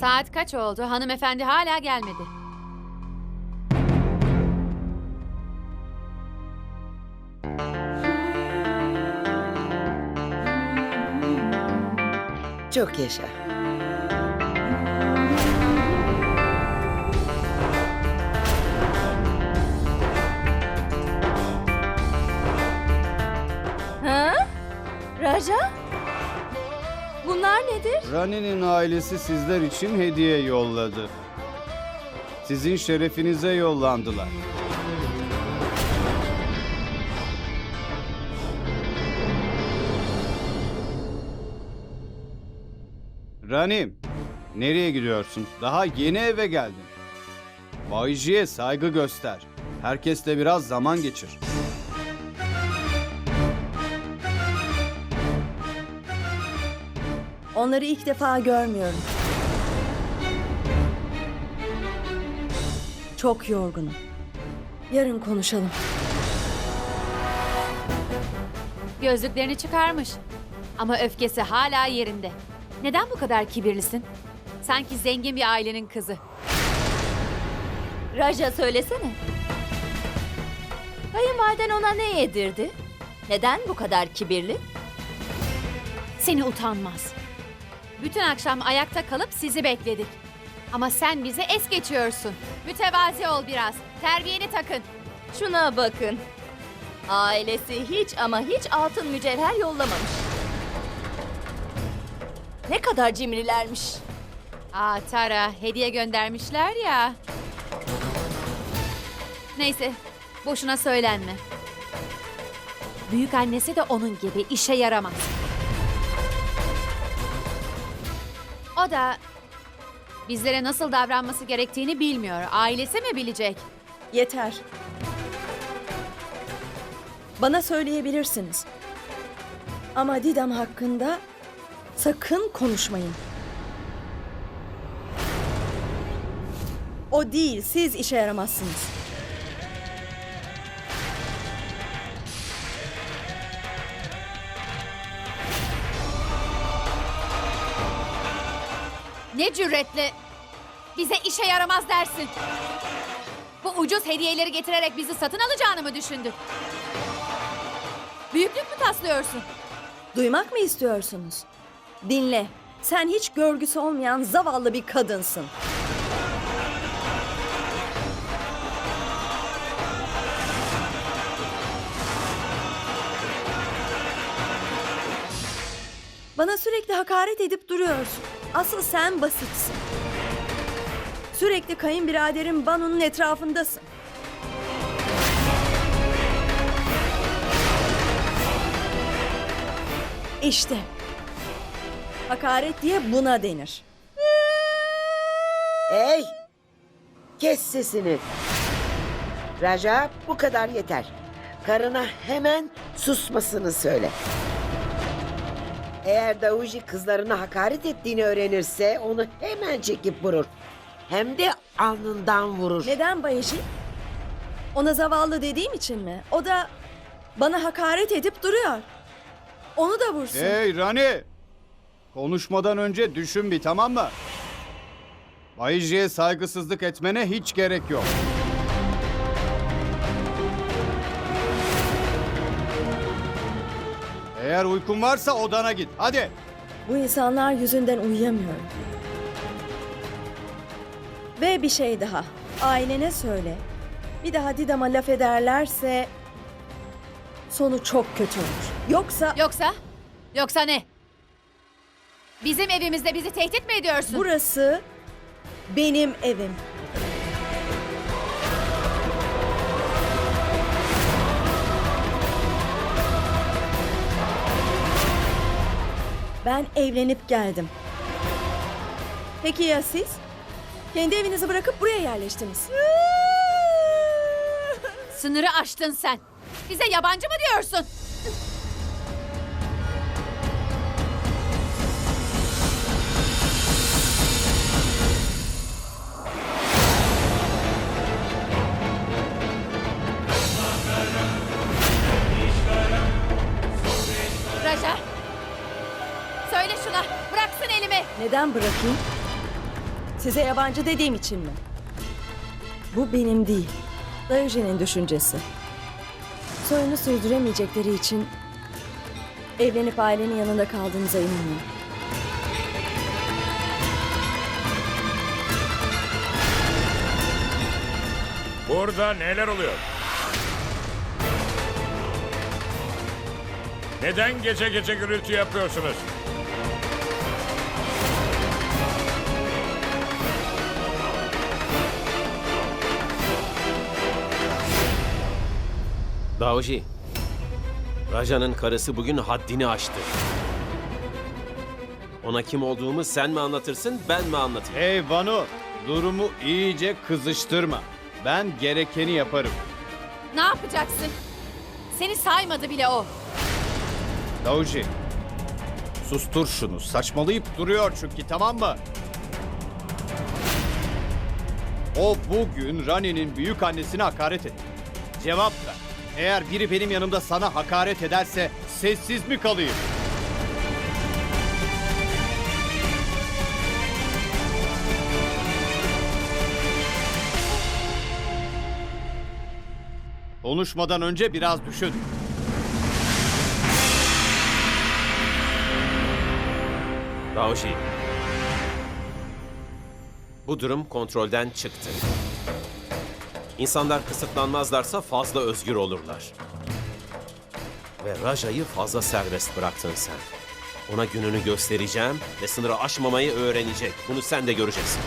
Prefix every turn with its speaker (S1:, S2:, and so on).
S1: Saat kaç oldu? Hanımefendi hala gelmedi.
S2: Çok yaşa.
S3: Ha? Raja? Bunlar nedir?
S4: Rani'nin ailesi sizler için hediye yolladı. Sizin şerefinize yollandılar. Rani, nereye gidiyorsun? Daha yeni eve geldin. Bayci'ye saygı göster. Herkesle biraz zaman geçir.
S5: Onları ilk defa görmüyorum. Çok yorgunum. Yarın konuşalım.
S1: Gözlüklerini çıkarmış. Ama öfkesi hala yerinde. Neden bu kadar kibirlisin? Sanki zengin bir ailenin kızı.
S3: Raja söylesene. Kayınvaliden ona ne yedirdi? Neden bu kadar kibirli?
S1: Seni utanmaz. Bütün akşam ayakta kalıp sizi bekledik. Ama sen bize es geçiyorsun. Mütevazi ol biraz. Terbiyeni takın.
S3: Şuna bakın. Ailesi hiç ama hiç altın mücevher yollamamış. Ne kadar cimrilermiş.
S1: Aa Tara, hediye göndermişler ya. Neyse, boşuna söylenme. Büyük annesi de onun gibi işe yaramaz. O da bizlere nasıl davranması gerektiğini bilmiyor. Ailesi mi bilecek?
S5: Yeter. Bana söyleyebilirsiniz. Ama Didem hakkında sakın konuşmayın. O değil, siz işe yaramazsınız.
S1: Ne cüretle bize işe yaramaz dersin. Bu ucuz hediyeleri getirerek bizi satın alacağını mı düşündün? Büyüklük mü taslıyorsun?
S5: Duymak mı istiyorsunuz? Dinle. Sen hiç görgüsü olmayan zavallı bir kadınsın. Bana sürekli hakaret edip duruyorsun. Asıl sen basitsin. Sürekli kayınbiraderin Banu'nun etrafındasın. İşte. Hakaret diye buna denir.
S2: Hey! Kes sesini. Raja bu kadar yeter. Karına hemen susmasını söyle. Eğer Davuji kızlarına hakaret ettiğini öğrenirse onu hemen çekip vurur. Hem de alnından vurur.
S5: Neden Bayıcı? Ona zavallı dediğim için mi? O da bana hakaret edip duruyor. Onu da vursun.
S4: Hey Rani! Konuşmadan önce düşün bir tamam mı? Bayici'ye saygısızlık etmene hiç gerek yok. Eğer uykun varsa odana git. Hadi.
S5: Bu insanlar yüzünden uyuyamıyorum. Ve bir şey daha. Ailene söyle. Bir daha Didam'a laf ederlerse sonu çok kötü olur. Yoksa
S1: Yoksa? Yoksa ne? Bizim evimizde bizi tehdit mi ediyorsun?
S5: burası benim evim. Ben evlenip geldim. Peki ya siz? Kendi evinizi bırakıp buraya yerleştiniz.
S1: Sınırı aştın sen. Bize yabancı mı diyorsun?
S5: Neden bırakayım? Size yabancı dediğim için mi? Bu benim değil. Dayoje'nin düşüncesi. Soyunu sürdüremeyecekleri için evlenip ailenin yanında kaldığınıza inanıyorum.
S6: Burada neler oluyor? Neden gece gece gürültü yapıyorsunuz?
S7: Daoji, Raja'nın karısı bugün haddini aştı. Ona kim olduğumu sen mi anlatırsın, ben mi anlatayım?
S4: Hey Vanu, durumu iyice kızıştırma. Ben gerekeni yaparım.
S1: Ne yapacaksın? Seni saymadı bile o.
S4: Dauji, sustur şunu. Saçmalayıp duruyor çünkü tamam mı? O bugün Rani'nin büyük annesine hakaret etti. Cevap ver. Eğer biri benim yanımda sana hakaret ederse sessiz mi kalayım? Konuşmadan önce biraz düşün.
S7: Daoji, bu durum kontrolden çıktı. İnsanlar kısıtlanmazlarsa fazla özgür olurlar. Ve Raja'yı fazla serbest bıraktın sen. Ona gününü göstereceğim ve sınırı aşmamayı öğrenecek. Bunu sen de göreceksin.